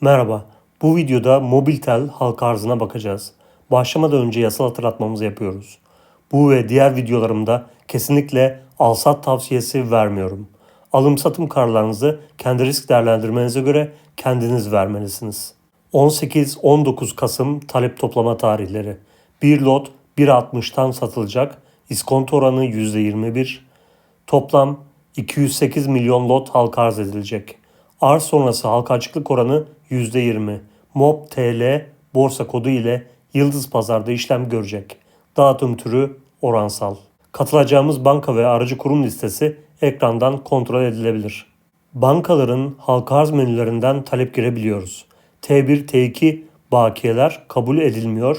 Merhaba. Bu videoda Mobiltel halka arzına bakacağız. Başlamadan önce yasal hatırlatmamızı yapıyoruz. Bu ve diğer videolarımda kesinlikle alsat tavsiyesi vermiyorum. Alım satım kararlarınızı kendi risk değerlendirmenize göre kendiniz vermelisiniz. 18-19 Kasım talep toplama tarihleri. Bir lot 1.60'tan satılacak. İskonto oranı %21. Toplam 208 milyon lot halka arz edilecek. Arz sonrası halka açıklık oranı %20. MOB TL borsa kodu ile Yıldız Pazar'da işlem görecek. Dağıtım türü oransal. Katılacağımız banka ve aracı kurum listesi ekrandan kontrol edilebilir. Bankaların halka arz menülerinden talep girebiliyoruz. T1, T2 bakiyeler kabul edilmiyor.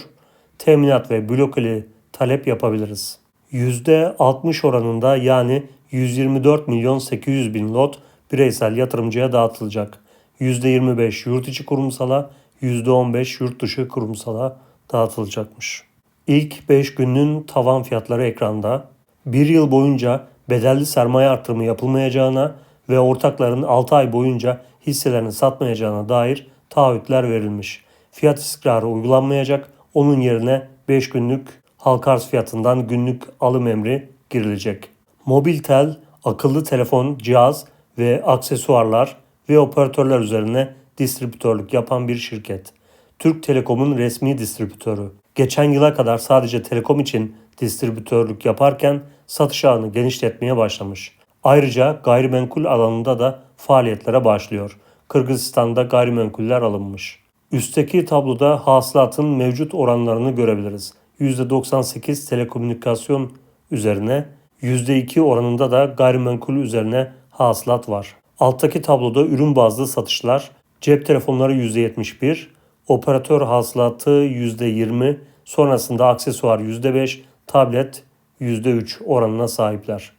Teminat ve blokeli talep yapabiliriz. %60 oranında yani 124 milyon 800 bin lot bireysel yatırımcıya dağıtılacak. %25 yurt içi kurumsala, %15 yurt dışı kurumsala dağıtılacakmış. İlk 5 günün tavan fiyatları ekranda. Bir yıl boyunca bedelli sermaye artırımı yapılmayacağına ve ortakların 6 ay boyunca hisselerini satmayacağına dair taahhütler verilmiş. Fiyat istikrarı uygulanmayacak, onun yerine 5 günlük halka arz fiyatından günlük alım emri girilecek. Mobiltel, akıllı telefon, cihaz ve aksesuarlar ve operatörler üzerine distribütörlük yapan bir şirket. Türk Telekom'un resmi distribütörü. Geçen yıla kadar sadece Telekom için distribütörlük yaparken satış ağını genişletmeye başlamış. Ayrıca gayrimenkul alanında da faaliyetlere başlıyor. Kırgızistan'da gayrimenkuller alınmış. Üstteki tabloda hasılatın mevcut oranlarını görebiliriz. %98 telekomünikasyon üzerine, %2 oranında da gayrimenkul üzerine hasılat var. Alttaki tabloda ürün bazlı satışlar, cep telefonları %71, operatör hasılatı %20, sonrasında aksesuar %5, tablet %3 oranına sahipler.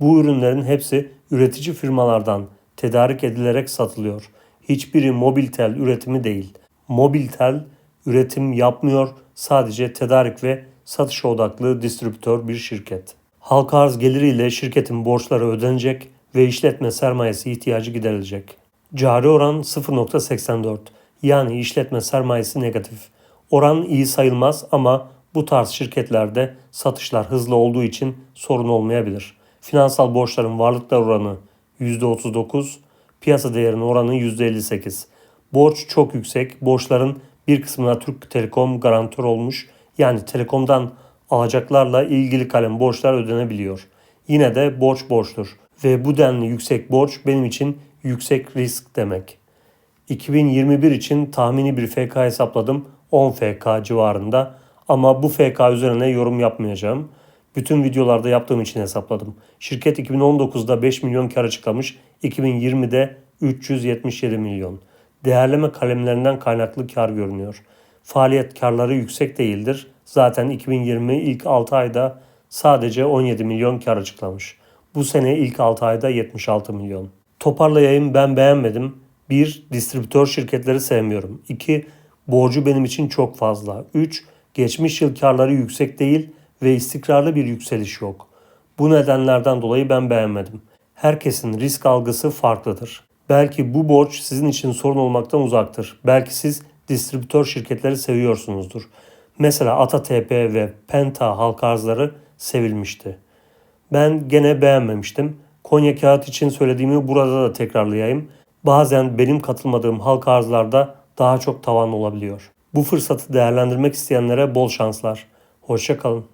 Bu ürünlerin hepsi üretici firmalardan tedarik edilerek satılıyor. Hiçbiri Mobiltel üretimi değil. Mobiltel üretim yapmıyor, sadece tedarik ve satışa odaklı distribütör bir şirket. Halka arz geliriyle şirketin borçları ödenecek ve işletme sermayesi ihtiyacı giderilecek. Cari oran 0.84 yani işletme sermayesi negatif. Oran iyi sayılmaz ama bu tarz şirketlerde satışlar hızlı olduğu için sorun olmayabilir. Finansal borçların varlıklar oranı %39, piyasa değerinin oranı %58. Borç çok yüksek. Borçların bir kısmına Türk Telekom garantör olmuş. Yani Telekom'dan alacaklarla ilgili kalem borçlar ödenebiliyor. Yine de borç borçtur ve bu denli yüksek borç benim için yüksek risk demek. 2021 için tahmini bir FK hesapladım 10 FK civarında ama bu FK üzerine yorum yapmayacağım. Bütün videolarda yaptığım için hesapladım. Şirket 2019'da 5 milyon kar açıklamış, 2020'de 377 milyon. Değerleme kalemlerinden kaynaklı kar görünüyor. Faaliyet karları yüksek değildir. Zaten 2020 ilk 6 ayda sadece 17 milyon kar açıklamış. Bu sene ilk 6 ayda 76 milyon. Toparlayayım ben beğenmedim. 1. Distribütör şirketleri sevmiyorum. 2. Borcu benim için çok fazla. 3. Geçmiş yıl karları yüksek değil ve istikrarlı bir yükseliş yok. Bu nedenlerden dolayı ben beğenmedim. Herkesin risk algısı farklıdır. Belki bu borç sizin için sorun olmaktan uzaktır. Belki siz distribütör şirketleri seviyorsunuzdur. Mesela AtaTP ve Penta halka arzları sevilmişti. Ben gene beğenmemiştim. Konya kağıt için söylediğimi burada da tekrarlayayım. Bazen benim katılmadığım halka arzlarda daha çok tavan olabiliyor. Bu fırsatı değerlendirmek isteyenlere bol şanslar. Hoşçakalın.